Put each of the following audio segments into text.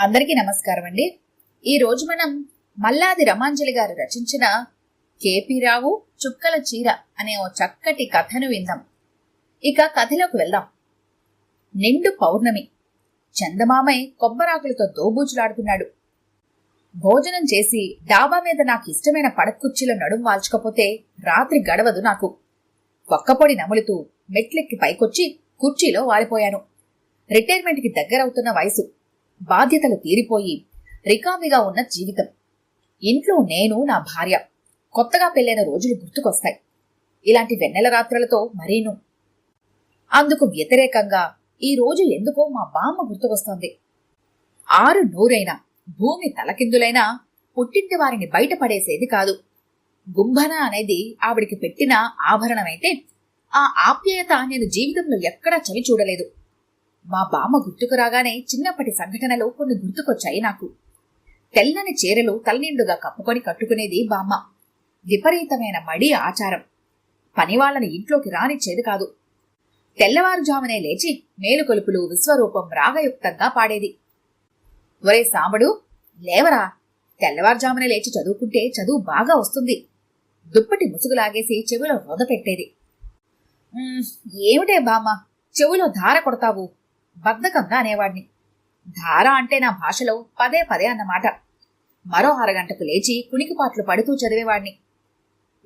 అందరికీ నమస్కారం అండి. ఈ రోజు మనం మల్లాది రమాంజలి గారు రచించిన కేపీ రావు చుక్కల చీర అనే ఓ చక్కటి కథను విందాం. ఇక కథలోకి వెళ్దాం. నిండు పౌర్ణమి. చందమామయ్య కొబ్బరాకులతో దోబూచులాడుతున్నాడు భోజనం చేసి డాబా మీద నాకు ఇష్టమైన పడకుర్చీలో నడుం వాల్చకపోతే రాత్రి గడవదు నాకు. ఒక్కపొడి నములుతూ మెట్లెక్కి పైకొచ్చి కుర్చీలో వాలిపోయాను. రిటైర్మెంట్కి దగ్గరవుతున్న వయసు. బాధ్యతలు తీరిపోయి రికామిగా ఉన్న జీవితం. ఇంట్లో నేను నా భార్య కొత్తగా పెళ్ళైన రోజులు గుర్తుకొస్తాయి. ఇలాంటి వెన్నెల రాత్రులతో మరీను? అందుకు వ్యతిరేకంగా ఈ రోజు ఎందుకో మా బామ్మ గుర్తుకొస్తోంది. ఆరు నూరైనా భూమి తలకిందులైనా పుట్టింటి వారిని బయటపడేసేది కాదు. గుంభన అనేది ఆవిడికి పెట్టిన ఆభరణమైతే ఆ ఆప్యాయత నేను జీవితంలో ఎక్కడా చవి చూడలేదు మా బామ్మ గుర్తుకు రాగానే చిన్నప్పటి సంఘటనలు కొన్ని గుర్తుకొచ్చాయి నాకు. తెల్లని చీరలు తలనిండుగా కప్పుకొని కట్టుకునేది బామ్మ. విపరీతమైన మడి ఆచారం. పనివాళ్ళని ఇంట్లోకి రానిచ్చేది కాదు. తెల్లవారుజామునే లేచి మేలుకొలుపులు విశ్వరూపం రాగయుక్తంగా పాడేది. ఒరే సాంబడు లేవరా. తెల్లవారుజామునే లేచి చదువుకుంటే చదువు బాగా వస్తుంది. దుప్పటి ముసుగులాగేసి చెవిలో రొద పెట్టేది "ఉమ్, ఏమిటే బామ్మ? చెవులో ధార కొడతావు. బద్ధకంగా అనేవాడిని. ధార అంటే నా భాషలో పదే పదే అన్నమాట. మరో అరగంటకు లేచి కుణికిపాట్లు పడుతూ చదివేవాడిని.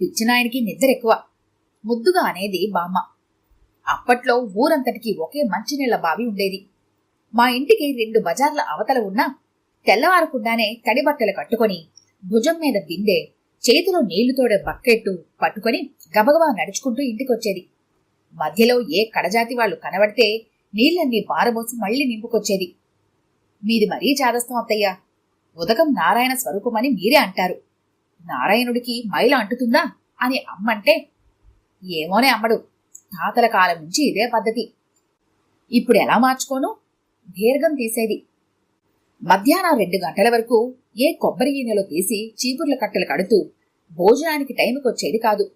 పిచ్చినాయనికి నిద్ర ఎక్కువ ముద్దుగా అనేది బామ్మ. అప్పట్లో ఊరంతటికి ఒకే మంచినీళ్ళ బావి ఉండేది. మా ఇంటికి రెండు బజార్ల అవతల ఉన్నా తెల్లవారకుండానే తడి బట్టలు కట్టుకొని భుజం మీద బిందె చేతిలో నీళ్ళు తోడే బక్కెట్టు పట్టుకొని గబగబా నడుచుకుంటూ ఇంటికొచ్చేది. మధ్యలో ఏ కడజాతి వాళ్ళు కనబడితే నీళ్ళన్నీ పారబోసి మళ్ళీ నింపుకొచ్చేది. మీది మరీ చాదస్తం అత్తయ్యా. ఉదకం నారాయణ స్వరూపమని మీరే అంటారు. నారాయణుడికి మైల అంటుతుందా? అని అమ్మంటే ఏమోనే అమ్మడు. తాతల కాలం నుంచి ఇదే పద్ధతి. ఇప్పుడు ఎలా మార్చుకోను? దీర్ఘం తీసేది. మధ్యాహ్నం రెండు గంటల వరకు ఏ కొబ్బరి ఈనెలో తీసి చీపుర్ల కట్టలు కడుతూ భోజనానికి టైంకి వచ్చేది కాదు.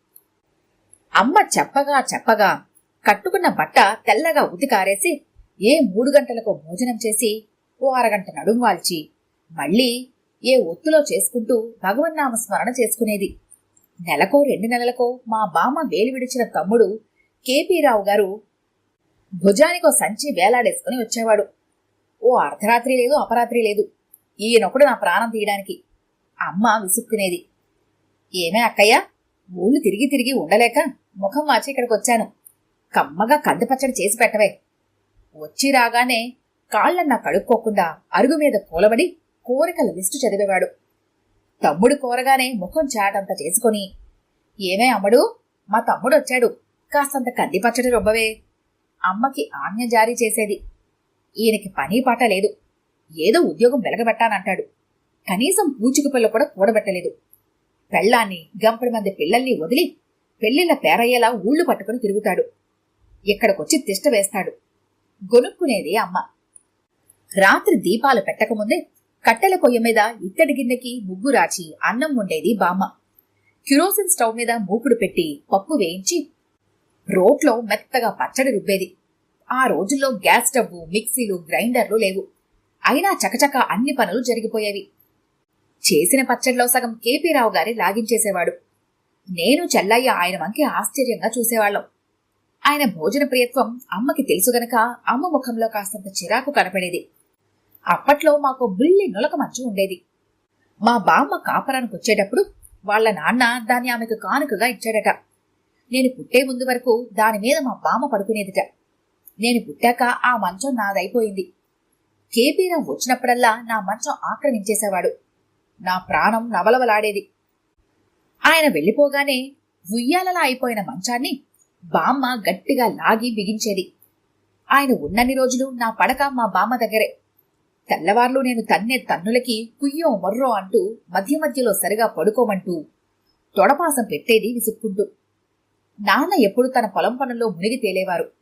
అమ్మ చెప్పగా చెప్పగా కట్టుకున్న బట్ట తెల్లగా ఉతికారేసి ఏ మూడు గంటలకు భోజనం చేసి ఓ అరగంట నడుం వాల్చి మళ్ళీ ఏ ఒత్తులో చేసుకుంటూ భగవన్నామ స్మరణ చేసుకునేది. నెలకో రెండు నెలలకో మా బామ్మ వేలు విడిచిన తమ్ముడు కేపీ రావు గారు భుజానికో సంచి వేలాడేసుకుని వచ్చేవాడు. ఓ అర్ధరాత్రి లేదు అపరాత్రి లేదు. ఈయనొకడు నా ప్రాణం తీయడానికి. అమ్మ విసుక్కునేది. ఏమే అక్కయ్య? ఊళ్ళు తిరిగి తిరిగి ఉండలేక ముఖం వాచి ఇక్కడికి వచ్చాను కమ్మగా కంది పచ్చడి చేసి పెట్టవే. వచ్చి రాగానే కాళ్ళన్న కడుక్కోకుండా అరుగు మీద కూలబడి కోరికల లిస్టు చదివేవాడు. తమ్ముడు కోరగానే ముఖం చాటంత చేసుకొని ఏమే అమ్మడు మా తమ్ముడు వచ్చాడు కాస్తంత కంది పచ్చడి రొబ్బవే. అమ్మకి ఆజ్ఞ జారీ చేసేది. ఈయనకి పని పాట లేదు. ఏదో ఉద్యోగం వెలగబెట్టానంటాడు. కనీసం పూచిక పిల్ల కూడా కూడబెట్టలేదు. పెళ్ళాన్ని గంపడి మంది పిల్లల్ని వదిలి పెళ్ళిళ్ళ పేరయ్యేలా ఊళ్ళు పట్టుకుని తిరుగుతాడు. ఇక్కడికొచ్చి తిష్ట వేస్తాడు. గొనుక్కునేది అమ్మ. రాత్రి దీపాలు పెట్టకముందే కట్టెల కొయ్య మీద ఇత్తడి గిన్నెకి ముగ్గు రాచి అన్నం ఉండేది బామ్మ. క్యురోసిన్ స్టవ్ మీద మూకుడు పెట్టి పప్పు వేయించి రోట్లో మెత్తగా పచ్చడి రుబ్బేది. ఆ రోజుల్లో గ్యాస్ స్టవ్ మిక్సీలు గ్రైండర్లు లేవు. అయినా చకచక అన్ని పనులు జరిగిపోయేవి. చేసిన పచ్చడిలో సగం కేపీరావు గారి లాగించేసేవాడు. నేను చెల్లయ్య ఆయన వంకి ఆశ్చర్యంగా చూసేవాళ్ళం. ఆయన భోజన ప్రియత్వం అమ్మకి తెలుసు గనక అమ్మ ముఖంలో కాస్తంత చిరాకు కనపడేది. అప్పట్లో మాకు బుల్లి నులక మంచు ఉండేది. మా బామ్మ కాపరానికి వచ్చేటప్పుడు వాళ్ళ నాన్న దాన్ని ఆమెకు కానుకగా ఇచ్చాడట. నేను పుట్టే ముందు వరకు దాని మీద మా బామ్మ పడుకునేదిట. నేను పుట్టాక ఆ మంచం నాదైపోయింది. కేపీరావు వచ్చినప్పుడల్లా నా మంచం ఆక్రమించేసేవాడు. నా ప్రాణం నవలవలాడేది. ఆయన వెళ్ళిపోగానే ఉయ్యాలలా అయిపోయిన మంచాన్ని బామ్మ గట్టిగా లాగి బిగించేది. ఆయన ఉన్నన్ని రోజులు నా పడక మా బామ్మ దగ్గరే. తెల్లవార్లు నేను తన్నే తన్నులకి కుయ్యో మొర్రో అంటూ మధ్య మధ్యలో సరిగా పడుకోమంటూ తొడపాసం పెట్టేది విసుక్కుంటూ. నాన్న ఎప్పుడు తన పొలం పనుల్లో మునిగి తేలేవారు.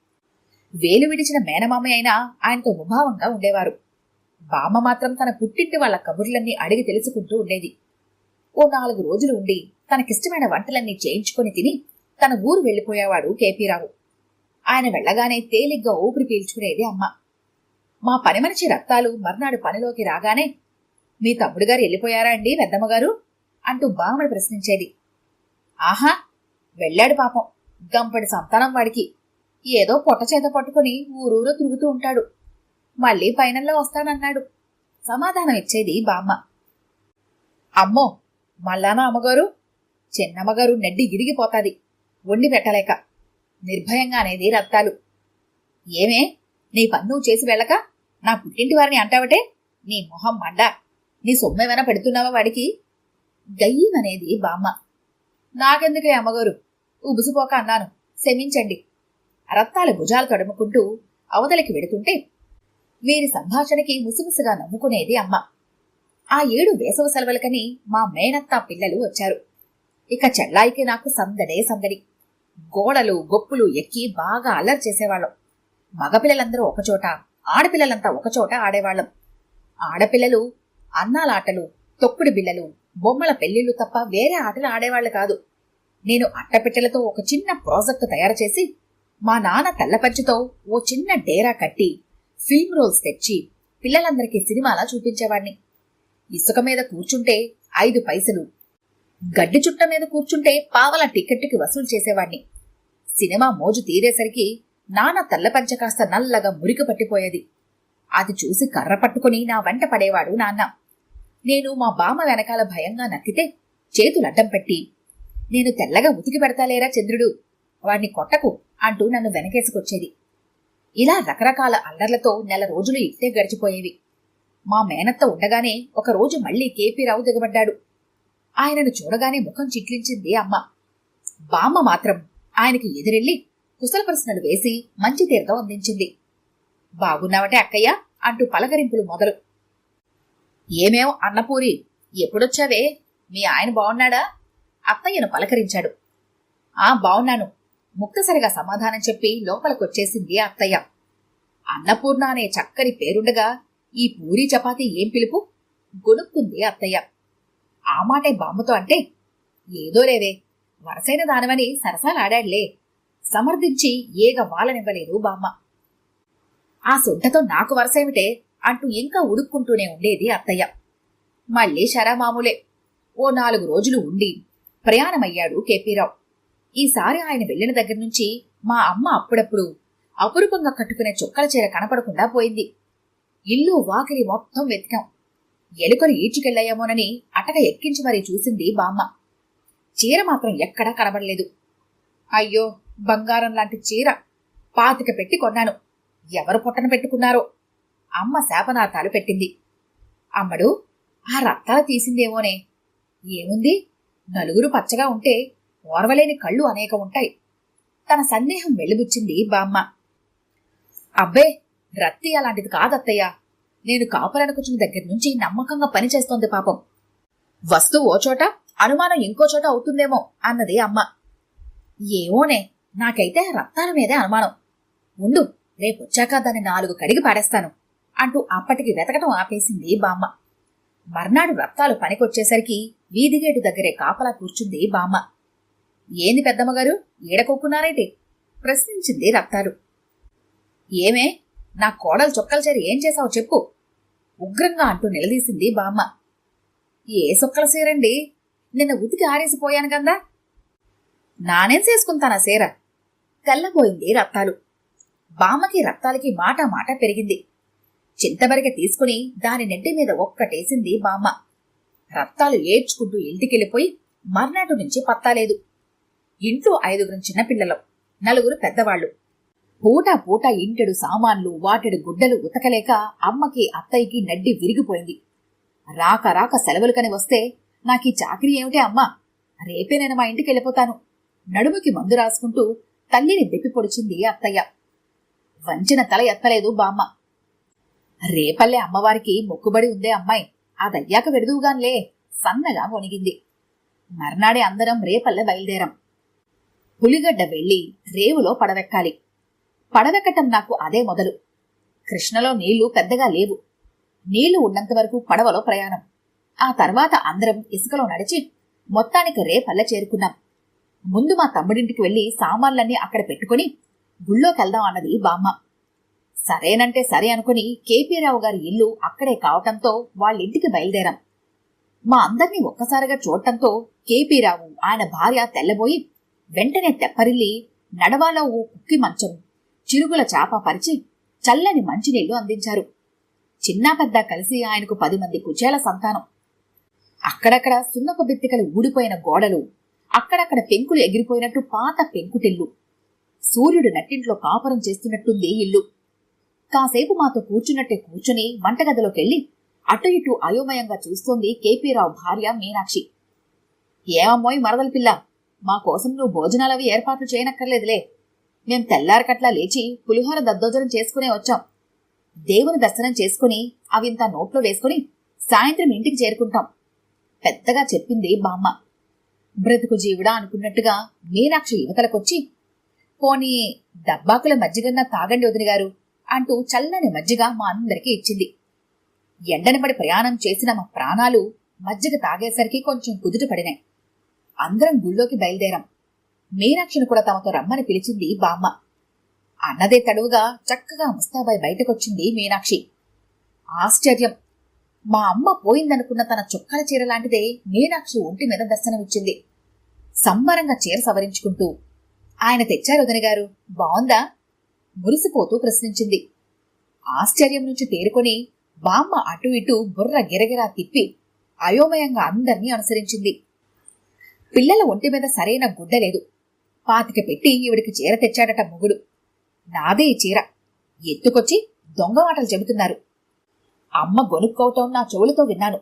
వేలు విడిచిన మేనమామ అయినా ఆయనతో ముభావంగా ఉండేవారు. బామ్మ మాత్రం తన పుట్టింటి వాళ్ళ కబుర్లన్నీ అడిగి తెలుసుకుంటూ ఉండేది. ఓ నాలుగు రోజులు ఉండి తనకిష్టమైన వంటలన్నీ చేయించుకొని తిని తన ఊరు వెళ్ళిపోయేవాడు కేపీరావు ఆయన వెళ్ళగానే తేలిగ్గా ఊపిరి పీల్చుకునేది అమ్మ. మా పని మనిషి రక్తాలు మర్నాడు పనిలోకి రాగానే మీ తమ్ముడు గారు వెళ్ళిపోయారా అండి పెద్దమ్మగారు అంటూ బామ్మడి ప్రశ్నించేది. ఆహా వెళ్ళాడు పాపం. గంపడి సంతానం వాడికి. ఏదో పొట్ట చేత పట్టుకుని ఊరూరు తిరుగుతూ ఉంటాడు. మళ్ళీ పైనల్లో వస్తానన్నాడు. సమాధానం ఇచ్చేది బామ్మ. అమ్మో మల్లానా అమ్మగారు చిన్నమ్మగారు నెడ్డి ఇరిగిపోతాది. వండి పెట్టలేక నిర్భయంగా అనేది రత్తాలు ఏమే? నీ పన్ను చేసి వెళ్ళక? నా పుట్టింటి వారిని అంటావటే? నీ మొహం మండ. నీ సొమ్మేమైనా పెడుతున్నావా వాడికి? గయ్యమనేది బామ్మ. నాకెందుకే అమ్మగారు? ఉబుసుపోక అన్నాను. క్షమించండి. రత్తాల భుజాలు తడుముకుంటూ అవతలికి వెడుతుంటే వీరి సంభాషణకి ముసుముసుగా నవ్వుకునేది అమ్మ. ఆ ఏడు వేసవ సెలవులకని మా మేనత్త పిల్లలు వచ్చారు. ఇక చెల్లాయికి నాకు సందడే సందడి. గోడలు గొప్పులు ఎక్కి బాగా అల్లరి చేసేవాళ్ళం. మగపిల్లలందరూ ఒకచోట ఆడపిల్లలంతా ఒకచోట ఆడేవాళ్ళం. ఆడపిల్లలు అన్నాలాటలు తొక్కుడు బిల్లలు బొమ్మల పెళ్ళిళ్ళు తప్ప వేరే ఆటలు ఆడేవాళ్ళు కాదు. నేను అట్టపెట్టెలతో ఒక చిన్న ప్రాజెక్టు తయారు చేసి మా నాన్న తెల్లపంచుతో ఓ చిన్న డేరా కట్టి ఫిల్మ్ రోల్స్ తెచ్చి పిల్లలందరికీ సినిమాలా చూపించేవాణ్ణి ఇసుక మీద కూర్చుంటే ఐదు పైసలు గడ్డి చుట్ట మీద కూర్చుంటే పావల టికెట్కి వసూలు చేసేవాణ్ణి. సినిమా మోజు తీరేసరికి నాన్న తెల్లపంచ కాస్త నల్లగా మురికి పట్టిపోయేది. అది చూసి కర్ర పట్టుకుని నా వెంట పడేవాడు నాన్న. నేను మా బామ్మ వెనకాల భయంగా నక్కితే చేతులు అడ్డం పెట్టి నేను తెల్లగా ఉతికి పెడతాలేరా చంద్రుడు? వాడిని కొట్టకు అంటూ నన్ను వెనకేసుకొచ్చేది. ఇలా రకరకాల అల్లర్లతో నెల రోజులు ఇట్టే గడిచిపోయేవి. మా మేనత్త ఉండగానే ఒక రోజు మళ్ళీ కేపీరావు దిగబడ్డాడు. ఆయనను చూడగానే ముఖం చిట్లించింది అమ్మ. బామ్మ మాత్రం ఆయనకి ఎదురెళ్ళి కుశల ప్రశ్నలు వేసి మంచి తీర్థం అందించింది. బాగున్నావటే అక్కయ్య అంటూ పలకరింపులు మొదలు. ఏమేం అన్నపూరి ఎప్పుడొచ్చావే? మీ ఆయన బాగున్నాడా? అత్తయ్యను పలకరించాడు. ఆ బావున్నాను ముక్తసరిగా సమాధానం చెప్పి లోపలికొచ్చేసింది అత్తయ్య. అన్నపూర్ణ అనే చక్కని పేరుండగా ఈ పూరి చపాతీ ఏం పిలుపు? గొనుక్కుంది అత్తయ్య. ఆ మాటే బామ్మతో అంటే ఏదో లేవే వరసైన దానమని సరసాలాడాడులే. సమర్థించి ఏగ వాలనివ్వలేదు బామ్మ. ఆ సొంటతో నాకు వరసేమిటే అంటూ ఇంకా ఉడుక్కుంటూనే ఉండేది అత్తయ్య. మళ్ళీ షరా మామూలే ఓ నాలుగు రోజులు ఉండి ప్రయాణమయ్యాడు కేపీరావు. ఈసారి ఆయన వెళ్ళిన దగ్గర నుంచి మా అమ్మ అప్పుడప్పుడు అపురూపంగా కట్టుకునే చొక్కల చీర కనపడకుండా పోయింది. ఇల్లు వాకిలి మొత్తం వెతికాం. ఎలుకలు ఈడ్చుకెళ్ళాయేమోనని అటక ఎక్కించి మరీ చూసింది బామ్మ. చీర మాత్రం ఎక్కడా కనబడలేదు. అయ్యో బంగారం లాంటి చీర. పాతిక పెట్టి కొన్నాను. ఎవరు పొట్టన పెట్టుకున్నారో? అమ్మ శాపనార్థాలు పెట్టింది. అమ్మడు ఆ రక్తాలు తీసిందేమోనే. ఏముంది? నలుగురు పచ్చగా ఉంటే ఓర్వలేని కళ్ళు అనేక ఉంటాయి. తన సందేహం వెలిబుచ్చింది బామ్మ. అబ్బే రత్తి అలాంటిది కాదత్తయ్య. నేను కాపురానికొచ్చిన దగ్గర నుంచి నమ్మకంగా పనిచేస్తోంది పాపం. వస్తువు ఓ చోట అనుమానం ఇంకో చోట అవుతుందేమో అన్నది అమ్మ. ఏమోనే నాకైతే ఆ రక్తాల మీదే అనుమానం. ఉండు రేపొచ్చాక దాన్ని నాలుగు కడిగి పాడేస్తాను అంటూ అప్పటికి వెతకటం ఆపేసింది బామ్మ. మర్నాడు రక్తాలు పనికొచ్చేసరికి వీధిగేటు దగ్గరే కాపలా కూర్చుంది బామ్మ. ఏంది పెద్దమ్మగారు ఈడకొక్కున్నారేంటి ప్రశ్నించింది రక్తాలు. ఏమే నా కోడలు చొక్కల చేరి ఏం చేశావు చెప్పు. ఉగ్రంగా అంటూ నిలదీసింది బామ్మ. ఏ సొక్కల సీరండి? నిన్న ఉతికి ఆరేసిపోయాను కదా నానేం చేసుకుంటానా సీర? కళ్ళబోయింది రక్తాలు బామ్మకి రక్తాలకి మాట మాట పెరిగింది. చింతబరిగ తీసుకుని దాని నెట్టి మీద ఒక్కటేసింది బామ్మ. రక్తాలు ఏడ్చుకుంటూ ఇంటికెళ్ళిపోయి మర్నాటి నుంచి పత్తాలేదు. ఇంట్లో ఐదుగురు చిన్నపిల్లలు నలుగురు పెద్దవాళ్ళు పూట పూట ఇంటెడు సామాన్లు వాటెడు గుడ్డలు ఉతకలేక అమ్మకి అత్తయ్యకి నడ్డి విరిగిపోయింది. రాక రాక సెలవులు కని వస్తే నాకీ చాకరీ ఏమిటే అమ్మా? రేపే నేను మా ఇంటికి వెళ్ళిపోతాను. నడుముకి మందు రాసుకుంటూ తల్లిని దెప్పి పొడిచింది అత్తయ్య. వంచిన తల ఎత్తలేదు బామ్మ. రేపల్లే అమ్మవారికి మొక్కుబడి ఉందే అమ్మాయి. అదయ్యాక వెడుదువుగాన్లే సన్నగా వణిగింది మర్నాడే అందరం రేపల్లె బయలుదేరం. పులిగడ్డ వెళ్ళి రేవులో పడవెక్కాలి. పడవెక్కటం నాకు అదే మొదలు. కృష్ణలో నీళ్ళు పెద్దగా లేవు. నీళ్ళు ఉన్నంత వరకు పడవలో ప్రయాణం. ఆ తర్వాత అందరం ఇసుకలో నడిచి మొత్తానికి రేపల్లె చేరుకున్నాం. ముందు మా తమ్ముడింటికి వెళ్ళి సామాన్లన్నీ అక్కడ పెట్టుకుని గుళ్ళోకెళ్దాం అన్నది బామ్మ సరేనంటే సరే అనుకుని కేపీరావు గారి ఇల్లు అక్కడే కావటంతో వాళ్ళింటికి బయలుదేరాం. మా అందర్నీ ఒక్కసారిగా చూడటంతో కేపీరావు ఆయన భార్య తెల్లబోయి వెంటనే తెప్పరిల్లి నడవాలో ఓ కుక్కి మంచం చిరుగుల చాప పరిచి చల్లని మంచినీళ్ళు అందించారు. చిన్నా పెద్ద కలిసి ఆయనకు పది మంది కుచేల సంతానం. అక్కడక్కడ సున్నపు బిత్తికలు ఊడిపోయిన గోడలు అక్కడక్కడ పెంకులు ఎగిరిపోయినట్టు పాత పెంకుటిల్లు. సూర్యుడు నట్టింట్లో కాపురం చేస్తున్నట్టుంది ఇల్లు. కాసేపు మాతో కూర్చున్నట్టే కూర్చుని వంటగదిలోకెళ్ళి అటు ఇటు అయోమయంగా చూస్తోంది కేపీరావు భార్య మీనాక్షి. ఏమమ్మోయ్ మరదల పిల్ల మా కోసం నువ్వు భోజనాలవి ఏర్పాట్లు చేయనక్కర్లేదులే. మేం తెల్లారకట్లా లేచి పులిహోర దద్దోజనం చేసుకునే వచ్చాం. దేవుని దర్శనం చేసుకుని అవింత నోట్లో వేసుకుని సాయంత్రం ఇంటికి చేరుకుంటాం. పెద్దగా చెప్పింది బామ్మ బ్రతుకు జీవుడా అనుకున్నట్టుగా మీనాక్షి యువతలకొచ్చి పోనీ డబ్బాకుల మజ్జిగన్నా తాగండి వదిన గారు అంటూ చల్లని మజ్జిగ మా అందరికీ ఇచ్చింది. ఎండని పడి ప్రయాణం చేసిన మా ప్రాణాలు మజ్జిగ తాగేసరికి కొంచెం కుదుట పడినాయి. అందరం గుళ్ళోకి బయలుదేరాం. మీనాక్షిని కూడా తమతో రమ్మని పిలిచింది బామ్మ. అన్నదే తడువుగా చక్కగా ముస్తాబాయ్ బయటకొచ్చింది మీనాక్షి. ఆశ్చర్యం. మా అమ్మ పోయిందనుకున్న తన చుక్కల చీర లాంటిదే మీనాక్షి ఒంటి మీద దర్శనమిచ్చింది సంబరంగా చీర సవరించుకుంటూ ఆయన తెచ్చారు వదిన గారు బావుందా? మురిసిపోతూ ప్రశ్నించింది. ఆశ్చర్యం నుంచి తేరుకొని బామ్మ అటు ఇటు బుర్ర గిరగిరా తిప్పి అయోమయంగా అందర్నీ అనుసరించింది. పిల్లల ఒంటి మీద సరైన గుడ్డ లేదు. పాతిక పెట్టి ఈవిడికి చీర తెచ్చాడట మొగుడు. నాదే ఈ చీర. ఎత్తుకొచ్చి దొంగ మాటలు చెబుతున్నారు. అమ్మ గొనుక్కోవటం నా చెవులతో విన్నాను.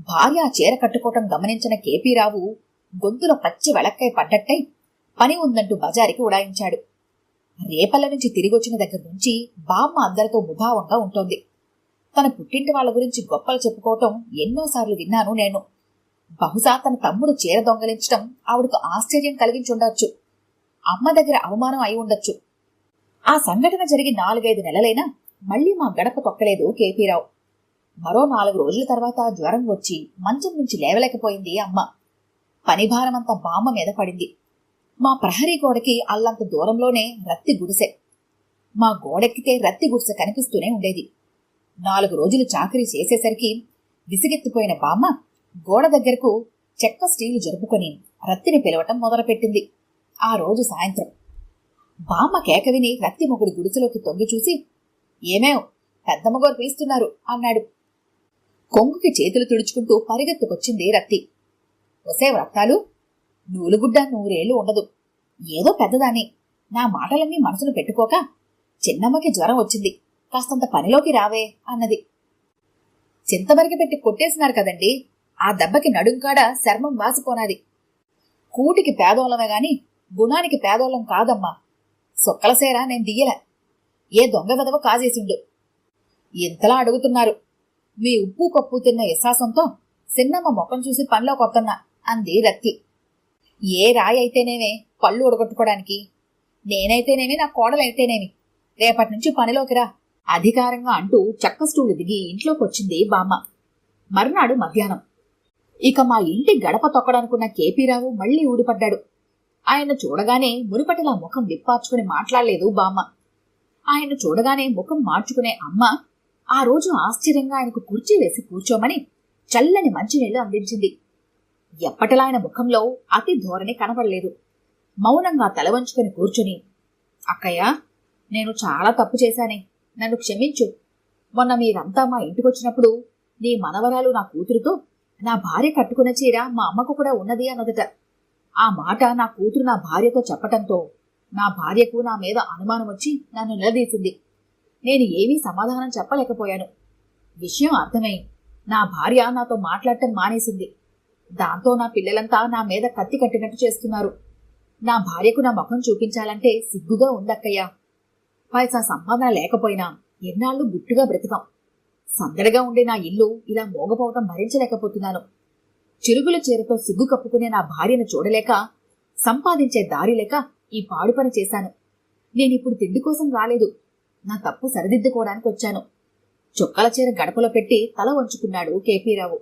భార్య ఆ చీర కట్టుకోవటం గమనించిన కేపీరావు గొంతులో పచ్చి వెళక్కై పడ్డట్టై పని ఉందంటూ బజారికి ఉడాయించాడు. రేపల్ల నుంచి తిరిగొచ్చిన దగ్గర నుంచి బామ్మ అందరితో ముభావంగా ఉంటోంది. తన పుట్టింటి వాళ్ళ గురించి గొప్పలు చెప్పుకోవటం ఎన్నోసార్లు విన్నాను నేను. బహుశా తన తమ్ముడు చీర దొంగలించటం ఆవిడకు ఆశ్చర్యం కలిగించుండొచ్చు. అమ్మ దగ్గర అవమానం అయి ఉండొచ్చు. ఆ సంఘటన జరిగి నాలుగైదు నెలలైనా మళ్ళీ మా గడప తొక్కలేదు కేపీరావు. మరో నాలుగు రోజుల తర్వాత జ్వరం వచ్చి మంచం నుంచి లేవలేకపోయింది అమ్మ. పనిభారమంతా బామ్మ మీద పడింది. మా ప్రహరీ గోడకి అల్లంత దూరంలోనే రత్తి గుడిసె. మా గోడెక్కితే రత్తి గుడిసె కనిపిస్తూనే ఉండేది. నాలుగు రోజులు చాకరీ చేసేసరికి విసిగెత్తిపోయిన బామ్మ గోడ దగ్గరకు చెక్క స్టీలు జరుపుకొని రత్తిని పిలవటం మొదలుపెట్టింది. ఆ రోజు సాయంత్రం. బామ్మ కేక విని రత్తి మొగుడు గుడిసెలోకి తొంగి చూసి ఏమేవ్? పెద్దమ్మగోరు పిలుస్తున్నారు అన్నాడు. కొంగుకి చేతులు తుడుచుకుంటూ పరిగెత్తుకొచ్చింది రత్తి. ఒసే వ్రత్తాలు నూలుగుడ్డ నూరేళ్ళు ఉండదు. ఏదో పెద్దదాన్ని. నా మాటలన్నీ మనసును పెట్టుకోక చిన్నమ్మకి జ్వరం వచ్చింది. కాస్తంత పనిలోకి రావే అన్నది. చింతమరిగి పెట్టి కొట్టేసినారు కదండి. ఆ దెబ్బకి నడుంకాడ చర్మం వాసిపోనాది. కూటికి పేదోళ్ళమే గాని గుణానికి పేదోళం కాదమ్మా. సొక్కలసేరా నేను దియ్యలే. ఏ దొంగ విధవ కాజేసిండు. ఇంతలా అడుగుతున్నారు. మీ ఉప్పు పప్పు తిన్న విశ్వాసంతో సిన్నమ్మ ముఖం చూసి పనిలో కొత్తన్నా అంది రత్తి. ఏ రాయి అయితేనేమే పళ్ళు ఉడగొట్టుకోవడానికి నేనైతేనేమి నా కోడలైతేనేమి? రేపటి నుంచి పనిలోకి రా. అధికారంగా అంటూ చక్క స్టూలు దిగి ఇంట్లోకి వచ్చింది బామ్మ. మర్నాడు మధ్యాహ్నం. ఇక మా ఇంటి గడప తొక్కడనుకున్న కేపీరావు మళ్ళీ ఊడిపడ్డాడు. ఆయన చూడగానే మునిపటిలా ముఖం విప్పార్చుకుని మాట్లాడలేదు బామ్మ. ఆయన చూడగానే ముఖం మార్చుకునే అమ్మ ఆ రోజు ఆశ్చర్యంగా ఆయనకు కుర్చీ వేసి కూర్చోమని చల్లని మంచినీళ్ళు అందించింది. ఎప్పటిలా ఆయన ముఖంలో అతి ధోరణి కనపడలేదు మౌనంగా తల వంచుకొని కూర్చుని అక్కయ్య నేను చాలా తప్పు చేశానే. నన్ను క్షమించు. మొన్న మీరంతా మా ఇంటికొచ్చినప్పుడు నీ మనవరాలు నా కూతురుతో నా భార్య కట్టుకున్న చీర మా అమ్మకు కూడా ఉన్నది అన్నదట. ఆ మాట నా కూతురు నా భార్యతో చెప్పటంతో నా భార్యకు నా మీద అనుమానం వచ్చి నన్ను నిలదీసింది. నేను ఏమీ సమాధానం చెప్పలేకపోయాను. విషయం అర్థమై నా భార్య నాతో మాట్లాడటం మానేసింది. దాంతో నా పిల్లలంతా నా మీద కత్తి కట్టినట్టు చేస్తున్నారు. నా భార్యకు నా ముఖం చూపించాలంటే సిగ్గుగా ఉందక్కయ్యా. పైసా సంపాదన లేకపోయినా ఎన్నాళ్ళు గుట్టుగా బ్రతికాం. సందడిగా ఉండే నా ఇల్లు ఇలా మోగపోవటం భరించలేకపోతున్నాను. చిరుగుల చీరతో సిగ్గు కప్పుకునే నా భార్యను చూడలేక సంపాదించే దారి లేక ఈ పాడు పని చేశాను. నేనిప్పుడు తిండి కోసం రాలేదు. నా తప్పు సరిదిద్దుకోవడానికి వచ్చాను. చుక్కల చీర గడపలో పెట్టి తల వంచుకున్నాడు కేపీరావు.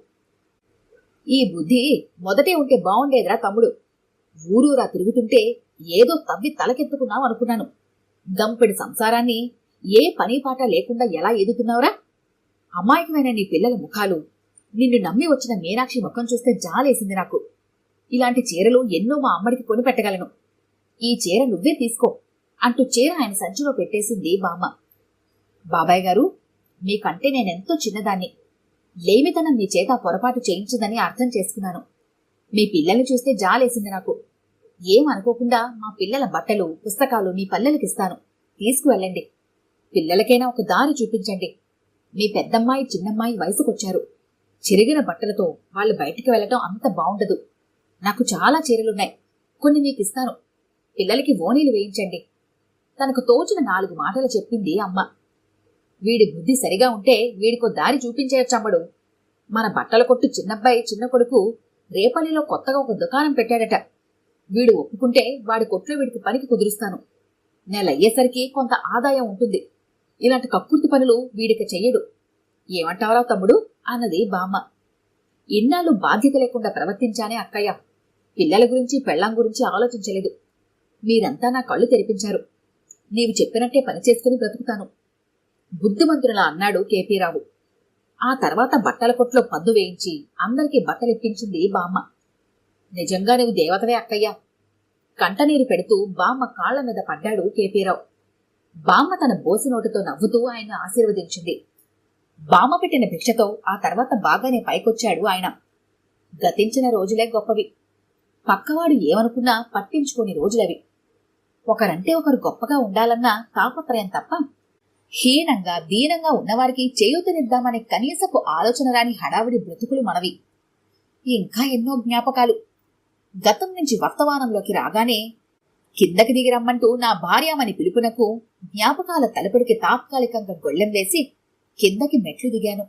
ఈ బుద్ధి మొదటే ఉంటే బాగుండేదిరా తమ్ముడు. ఊరూరా తిరుగుతుంటే ఏదో తవ్వి తలకెత్తుకున్నావు అనుకున్నాను. గంపెడి సంసారాన్ని ఏ పని పాట లేకుండా ఎలా ఎదుగుతున్నావురా? అమాయకమైన నీ పిల్లల ముఖాలు. నిన్ను నమ్మి వచ్చిన మీనాక్షి ముఖం చూస్తే జాలేసింది నాకు. ఇలాంటి చీరలు ఎన్నో మా అమ్మడికి కొని పెట్టగలను. ఈ చీర నువ్వే తీసుకో అంటూ చీర ఆయన సంచిలో పెట్టేసింది బామ్మ. బాబాయ్ గారు మీకంటే నేనెంతో చిన్నదాన్ని. లేమితనం మీ చేత పొరపాటు చేయించదని అర్థం చేసుకున్నాను. మీ పిల్లల్ని చూస్తే జాలేసింది నాకు. ఏమనుకోకుండా మా పిల్లల బట్టలు పుస్తకాలు మీ పల్లెలకిస్తాను. తీసుకువెళ్ళండి. పిల్లలకైనా ఒక దారి చూపించండి. మీ పెద్దమ్మాయి చిన్నమ్మాయి వయసుకొచ్చారు. చిరిగిన బట్టలతో వాళ్ళు బయటికి వెళ్ళటం అంత బావుండదు. నాకు చాలా చీరలున్నాయి. కొన్ని మీకు ఇస్తాను పిల్లలకి ఓణీలు వేయించండి. తనకు తోచిన నాలుగు మాటలు చెప్పింది అమ్మ. వీడి బుద్ధి సరిగా ఉంటే వీడికో దారి చూపించేయచ్చమ్మడు. మన బట్టల కొట్టు చిన్నబ్బాయి చిన్న కొడుకు రేపల్లిలో కొత్తగా ఒక దుకాణం పెట్టాడట. వీడు ఒప్పుకుంటే వాడి కొట్లో వీడికి పనికి కుదురుస్తాను. నెల అయ్యేసరికి కొంత ఆదాయం ఉంటుంది. ఇలాంటి కక్కుర్తి పనులు వీడిక చెయ్యడు. ఏమంటావరా తమ్ముడు? అన్నది బామ్మ. ఇన్నాళ్ళు బాధ్యత లేకుండా ప్రవర్తించానే అక్కయ్య. పిల్లల గురించి పెళ్ళాం గురించి ఆలోచించలేదు. మీరంతా నా కళ్ళు తెరిపించారు. నీవు చెప్పినట్టే పని చేసుకుని బ్రతుకుతాను. బుద్ధిమంతునిలా అన్నాడు కేపీరావు. ఆ తర్వాత బట్టల కొట్లో పద్దు వేయించి అందరికీ బట్టలిప్పించింది బామ్మ. నిజంగా నువ్వు దేవతవే అక్కయ్య. కంటనీరు పెడుతూ బామ్మ కాళ్ళ మీద పడ్డాడు కేపీరావు. బామ్మ తన బోసి నోటితో నవ్వుతూ ఆయన ఆశీర్వదించింది. బామ్మ పెట్టిన భిక్షతో ఆ తర్వాత బాగానే పైకొచ్చాడు ఆయన. గతించిన రోజులే గొప్పవి. పక్కవాడు ఏమనుకున్నా పట్టించుకోని రోజులవి. ఒకరంటే ఒకరు గొప్పగా ఉండాలన్న తాపత్రయం తప్ప హీనంగా దీనంగా ఉన్నవారికి చేయూతనిద్దామనే కనీసపు ఆలోచన రాని హడావిడి బ్రతుకులు మనవి. ఇంకా ఎన్నో జ్ఞాపకాలు. గతం నుంచి వర్తమానంలోకి రాగానే కిందకి దిగి రమ్మంటూ నా భార్యామని పిలుపునకు జ్ఞాపకాల తలపుడికి తాత్కాలికంగా గొళ్ళెం వేసి కిందకి మెట్లు దిగాను.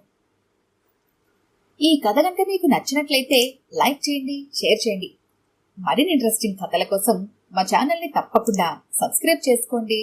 ఈ కథ గంట మీకు నచ్చినట్లయితే లైక్ చేయండి షేర్ చేయండి. మరిన్ని ఇంట్రెస్టింగ్ కథల కోసం మా ఛానల్ని తప్పకుండా సబ్స్క్రైబ్ చేసుకోండి.